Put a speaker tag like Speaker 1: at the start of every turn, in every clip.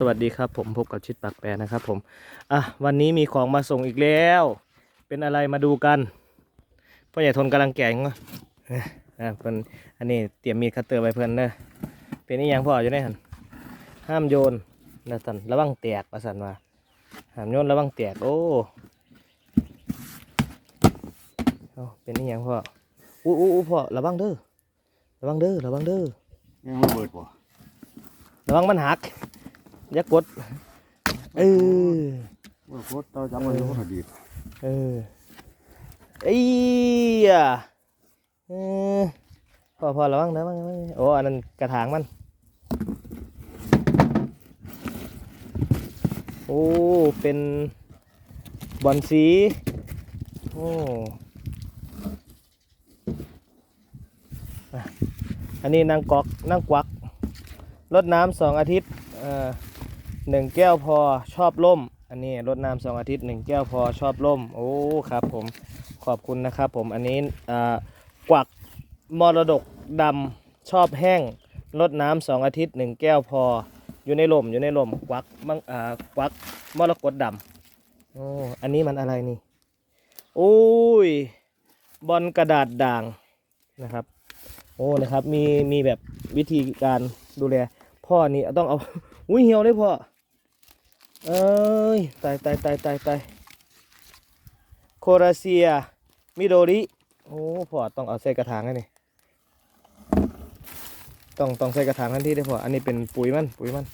Speaker 1: สวัสดีครับผมพบกับชิดปากแปรนะครับผมอะวันนี้มีของมาส่งอีกแล้ว เป็นอะไรมาดูกันพ่อใหญ่ทนกำลังแกะงอะเพิ่นอันนี้เตรียมมีดคัตเตอร์ไว้เพิ่นเด้อเป็นนี่ยังพ่ออยู่ในหันห้ามโยนนะสันระวังแตกประสันว่าห้ามโยนระวังแตกโอ้เอาเป็นนี่ยังพ่ออู้อู้อู้พ่อระวังเด้อระวังเด้อระวังเด้อ
Speaker 2: ยังระเบิดบ่
Speaker 1: ระวังมันหักอ ย่ากดเออ
Speaker 2: ว่าโคตรเตาจับมันอยู่พอดี
Speaker 1: เออเอ้ยอะเออพอพอระวังนะระวังระวังโอ้อันนั้นกระถางมัน โอ้เป็นบอลสีโอ้อะอันนี้นางกอกนางกวักรดน้ำสองอาทิตย์ เอ่อ หนึ่งแก้วพอชอบล่ม อันนี้รดน้ำสองอาทิตย์หนึ่งแก้วพอชอบล่ม โอ้ครับผมขอบคุณนะครับผมอันนี้อ่ากวักมรดกดำชอบแห้งรดน้ำสองอาทิตย์หนึ่งแก้วพออยู่ในลมอยู่ในลมกวักมังอ่ากวักมรกตดำโอ้อันนี้มันอะไรนี่โอ้ยบอลกระดาษด่างนะครับ โอ้นะครับมีมีแบบวิธีการดูแลพ่อนี่ต้องเอาอุ้ยเหี่ยวเลยพ่อ เอ้ยตายตายตายตายตายโคราเซีย มิโดริ โอ้พ่อต้องเอาใส่กระถางให้นี่ต้องต้องใส่กระถางทันทีได้อพ่ออันนี้เป็นปุ๋ยมัน ปุ๋ยมัน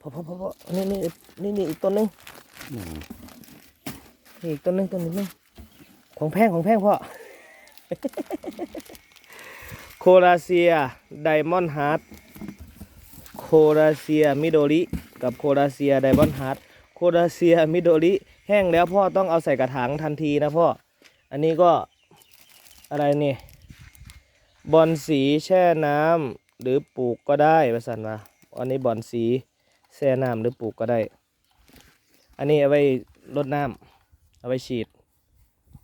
Speaker 1: พ่อพ่อพ่อพ่อนี่นี่นี่นี่อีกต้นหนึง
Speaker 2: อืม
Speaker 1: นี่อีกต้นหนึงต้นหนึงนึงของแพงของแพงพ่อโคราเซียไดมอนด์ฮาร์ดโคราเซียมิโดริ กับโคราเซียไดมอนด์ฮาร์ดโคราเซียมิโดริแห้งแล้วพ่อต้องเอาใส่กระถางทันทีนะพ่อ อันนี้ก็อะไรนี่บอนสีแช่น้ำหรือปลูกก็ได้ประสันว่าอันนี้บอนสีแช่น้ำหรือปลูกก็ได้ อันนี้เอาไว้รดน้ำเอาไว้ฉีด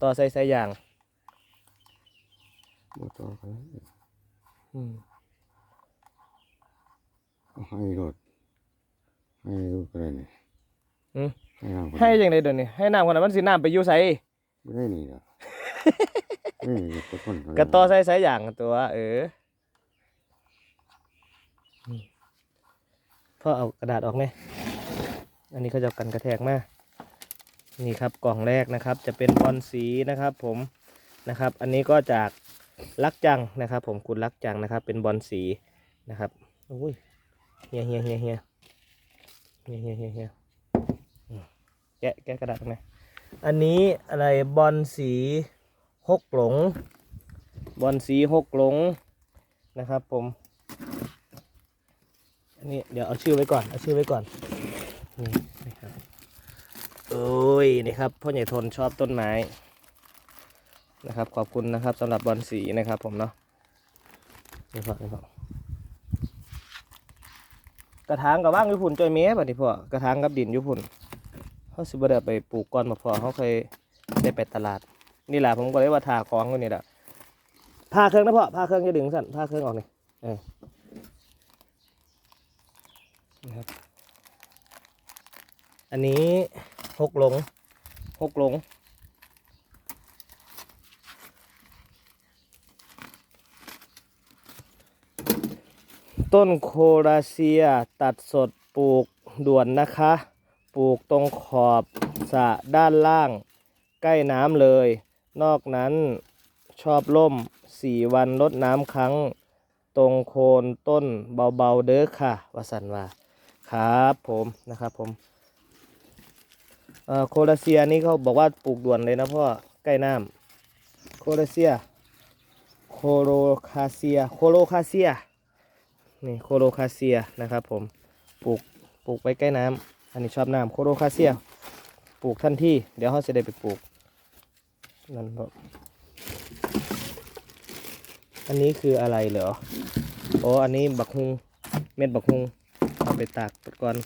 Speaker 1: ต่อใส่ใส่ยาง
Speaker 2: บ่ต่อกัน
Speaker 1: อืม
Speaker 2: เอาให้รถ ให้รถก็ได้นี่
Speaker 1: อืม
Speaker 2: ให้น้ำก็
Speaker 1: ให้
Speaker 2: ได้
Speaker 1: ยังไงเดี๋ยวนี้ให้น้ำคนนั้นมันสิน้ำไปอยู่ใส่
Speaker 2: ไม่ได้นี่ล่ะนี่กดคน
Speaker 1: กระต่อใส่ใส่ยางตัว เอออืมพ่อเอากระดาษออกไหมอันนี้เขาจะเอากันกระแทกมานี่ครับกล่องแรกนะครับ จะเป็นบอลสีนะครับ ผมนะครับ อันนี้ก็จากลักจังนะครับ ผมคุณลักจังนะครับ เป็นบอลสีนะครับอุ้ยเฮียเฮียเฮียเฮีย เฮียเฮียเฮียเฮียอืมแกะแกะกระดาษออกไหมอันนี้อะไรบอลสีหกหลง บอลสีหกหลงนะครับผมอันนี้เดี๋ยวเอาชื่อไว้ก่อน เอาชื่อไว้ก่อนนี่นะครับโอ้ยนี่ครับพ่อใหญ่ทนชอบต้นไม้นะครับ ขอบคุณนะครับสำหรับบอลสีนะครับผมเนาะนี่พ่อนี่พ่อ กระถางกับว่างอยุพุ่นจอยเมย์ป่ะนี่พ่อกระถางกับดินอยุพุ่นเขาสิบ่ได้ไปปลูกก่อนมาพอเขาเคยได้ไปตลาด นี่แหละผมก็เลยว่าทาของก็นี่แหละพาเครื่องนะพ่อพาเครื่องจะดึงสั่นพาเครื่องออกนี่เออนะครับอันนี้หกหลงหกหลง ต้นโคราเซียตัดสดปลูกด่วนนะคะ ปลูกตรงขอบสะด้านล่าง ใกล้น้ำเลย นอกนั้นชอบล่มสี่วันลดน้ำครั้ง ตรงโคนต้นเบาๆเด้อค่ะวสันว่าครับผมนะครับผมโคราเซียนี่เขาบอกว่าปลูกด่วนเลยนะพ่อใกล้น้ำโคราเซีย โคโรคาเซีย โคโลคาเซีย นี่โคโลคาเซียนะครับผมปลูกปลูกไว้ใกล้น้ำอันนี้ชอบน้ำโคโลคาเซียปลูกทันที่เดี๋ยวเขาจะได้ไปปลูกนั่นครับอันนี้คืออะไรเหรออ๋ออันนี้บักฮุงเม็ดบักฮุงเอาไปตากก่อน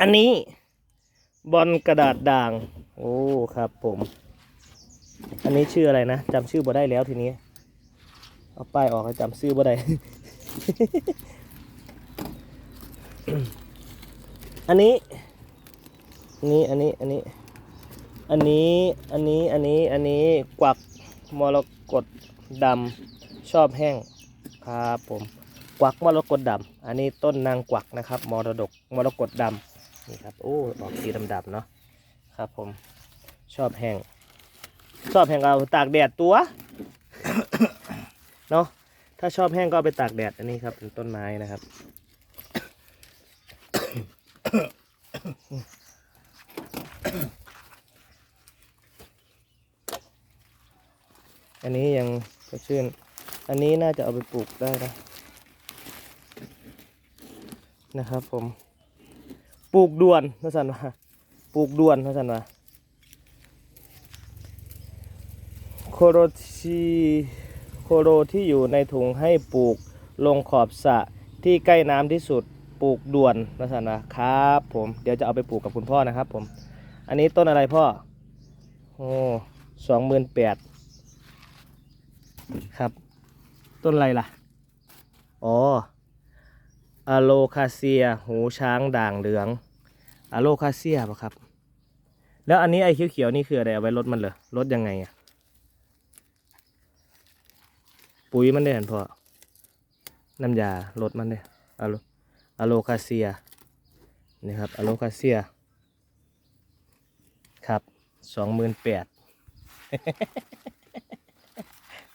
Speaker 1: อันนี้บอลกระดาษด่าง โอ้ ครับผม อันนี้ชื่ออะไรนะจำชื่อบ่ได้แล้วทีนี้ เอาป้ายออกแล้จำชื่อบ่ได้ อันนี้ นี่อันนี้ อันนี้ อันนี้ อันนี้ อันนี้ อันนี้ กวักมรกตดำชอบแห้งครับผม กวักมรกตดำอันนี้ต้นนางกวักนะครับ มรดก มรกตดำนี่ครับ โอ้ ออกสีดำๆเนาะ ครับผม ชอบแห้ง ชอบแห้งเอาตากแดดตัว เนาะถ้าชอบแห้งก็เอาไปตากแดดอันนี้ครับเป็นต้นไม้นะครับ อันนี้ยังสดชื่น อันนี้น่าจะเอาไปปลูกได้นะนะครับผม ปลูกด่วนนะสันว่าปลูกด่วนนะสันว่าโคโรชี โคโรที่อยู่ในถุงให้ปลูกลงขอบสระที่ใกล้น้ำที่สุดปลูกด่วนนะสันนะครับผมเดี๋ยวจะเอาไปปลูกกับคุณพ่อนะครับผม อันนี้ต้นอะไรพ่อ โอ้สองหมื่นแปดครับ ต้นอะไรล่ะ อ๋ออะโลคาเซีย หูช้างด่างเหลืองอะโลคาเซียป่ะครับ แล้วอันนี้ไอ้เขียวๆนี่คืออะไรเอาไว้ลดมันเหรอลดยังไงอะ ปุ๋ยมันได้เห็นพอน้ำยาลดมันได้อะโลอะโลคาเซียนี่ครับอะโลคาเซีย ครับสองหมื่นแปด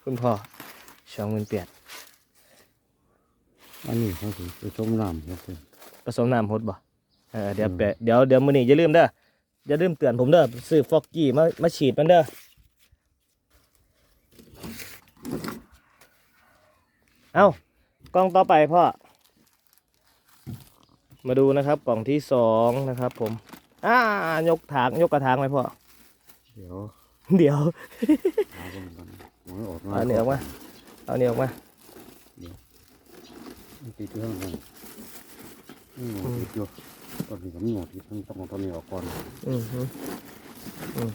Speaker 1: คุณพ่อสองหมื่นแปด
Speaker 2: อันนี้เขาสิไปชมน้ำครับเพิ่น
Speaker 1: ผสมน้ำฮดบ่เออเดี๋ยว
Speaker 2: อืม
Speaker 1: แปะเดี๋ยวเดี๋ยวมื้อนี้อย่าลืมเด้ออย่าลืมเตือนผมเด้อซื้อฟอกกี้มามาฉีดมันเด้อ เอ้ากล้องต่อไปพ่อ มาดูนะครับกล่องที่สองนะครับผม อ่ายกถางยกกระถางไหมพ่อ
Speaker 2: เดี๋ยว
Speaker 1: เดี๋ยว
Speaker 2: หาเบิ่งก่อนมันออกมา
Speaker 1: เอาเนี่ยออกมาเอาเนี่ยออกมา
Speaker 2: มันติดอยู่ข้างในนี่หมดติดอยู่ตอนนี้ก็มีหมดติดต้องต้องเอาตอนนี้ออกก่อน
Speaker 1: อืมฮึอืม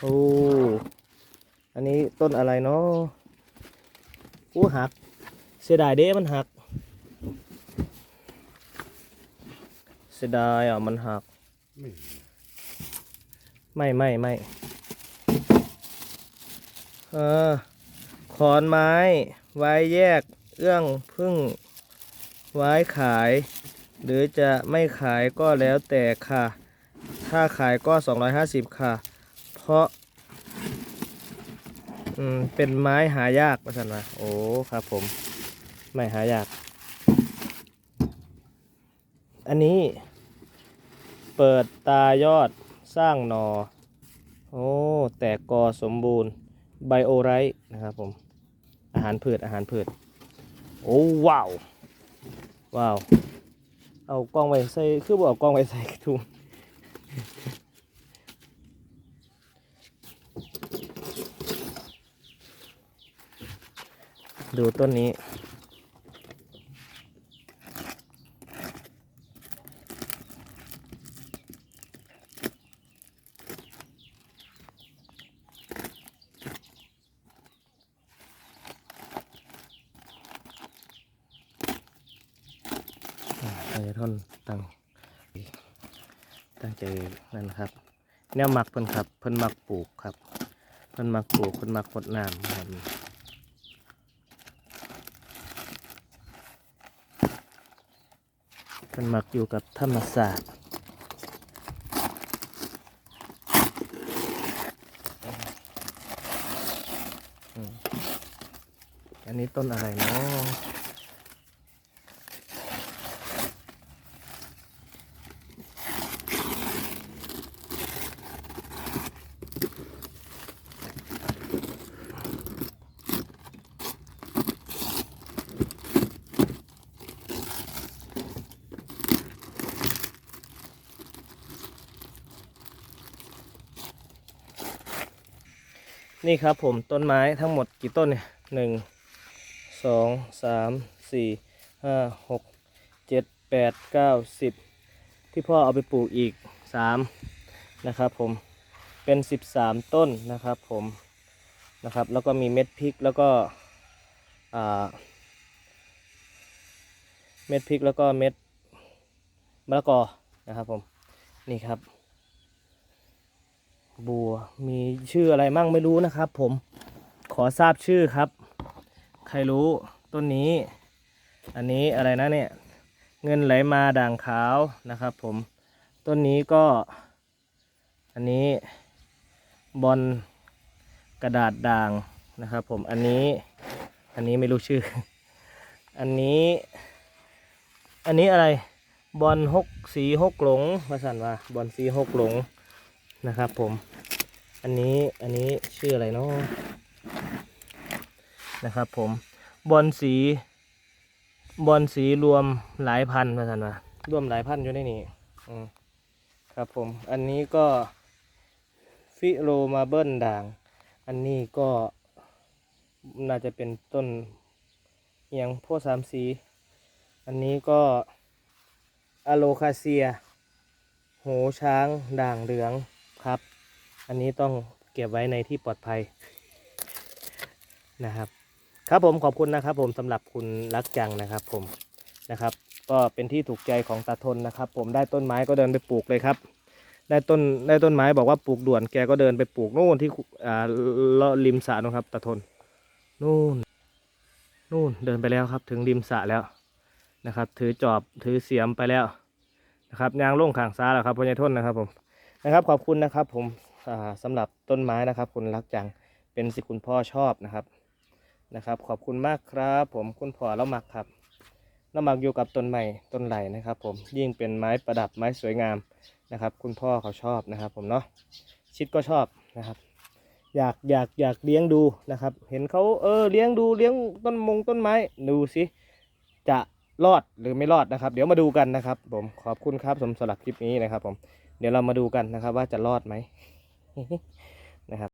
Speaker 1: โอ้อันนี้ต้นอะไรเนาะ อ้หัก เสียดายเด้มันหัก เสียดายอะมันหัก ไม่ไม่ไม่เออขอนไม้ ไว้แยกเอื้องพึ่ง ไว้ขาย หรือจะไม่ขายก็แล้วแต่ค่ะ ถ้าขายก็ 250 ค่ะ เพราะ อืมเป็นไม้หายากว่าสันว่าโอ้ครับผม ไม่หายาก อันนี้ เปิดตายอดสร้างหนอ โอ้แตกกอสมบูรณ์ไบโอไรต์นะครับผม อาหารพืชอาหารพืช โอ้ว้าวว้าว เอากล้องไว้ใส่ คือบอกเอากล้องไว้ใส่ถุง ดูต้นนี้ตั้ท่อนตั้งตั้งใจนั่นครับแนวมักเพิ่นครับ เพิ่นมักปลูกครับ เพิ่นมักปลูกเพิ่นมักรดน้ำครับ เพิ่นมักอยู่กับธรรมศาสตร์อันนี้ต้นอะไรเนาะ นี่ครับผมต้นไม้ทั้งหมดกี่ต้นเนี่ยหนึ่งสองสามสี่ห้าหกเจ็ดแปดเก้าสิบที่พ่อเอาไปปลูกอีกสามนะครับผมเป็นสิบสามต้นนะครับผมนะครับ แล้วก็มีเม็ดพริกแล้วก็เม็ดพริกแล้วก็เม็ดมะละกอนะครับผมนี่ครับ บัว มีชื่ออะไรมั่งไม่รู้นะครับ ผมขอทราบชื่อครับ ใครรู้ต้นนี้ อันนี้อะไรนะเนี่ย เงินไหลมาด่างขาวนะครับ ผมต้นนี้ก็ อันนี้บอลกระดาษด่างนะครับ ผมอันนี้ อันนี้ไม่รู้ชื่อ อันนี้ อันนี้อะไรบอลหกสีหกหลงภาษาว่าบอลสีหกหลง นะครับผม อันนี้อันนี้ชื่ออะไรเนาะนะครับผม บอลสี บอลสีรวมหลายพันมาสันว่ารวมหลายพันอยู่ในนี้อืมครับผม อันนี้ก็ฟิโรมาเบิลด่าง อันนี้ก็น่าจะเป็นต้นเอียงโพธิ์สามสี อันนี้ก็อะโลคาเซีย โหช้างด่างเหลือง ครับ อันนี้ต้องเก็บไว้ในที่ปลอดภัยนะครับ ครับผมขอบคุณนะครับ ผมสำหรับคุณรักจังนะครับ ผมนะครับ ก็เป็นที่ถูกใจของตาทนนะครับ ผมได้ต้นไม้ก็เดินไปปลูกเลยครับ ได้ต้นได้ต้นไม้บอกว่าปลูกด่วนแกก็เดินไปปลูกนู่นที่อ่าลาะริมสระนะครับตาทนนู่นนู่นเดินไปแล้วครับ ถึงริมสระแล้วนะครับ ถือจอบถือเสียมไปแล้วนะครับยางล่งขางซ้าแล้วครับพ่อใหญ่ทนนะครับผม นะครับ ขอบคุณนะครับ ผมอ่าสำหรับต้นไม้นะครับ คุณรักจังเป็นสิคุณพ่อชอบนะครับนะครับ ขอบคุณมากครับ ผมคุณพ่อแล้วมักครับแล้วมักอยู่กับต้นใหม่ต้นไหลนะครับ ผมยิ่งเป็นไม้ประดับไม้สวยงามนะครับ คุณพ่อเขาชอบนะครับ ผมเนาะชิดก็ชอบนะครับ อยากอยากอยากเลี้ยงดูนะครับ เห็นเขาเออเลี้ยงดูเลี้ยงต้นมงต้นไม้ดูสิจะรอดหรือไม่รอดนะครับ เดี๋ยวมาดูกันนะครับ ผมขอบคุณครับสำหรับคลิปนี้นะครับ ผม เดี๋ยวเรามาดูกันนะครับ ว่าจะรอดไหมนะครับ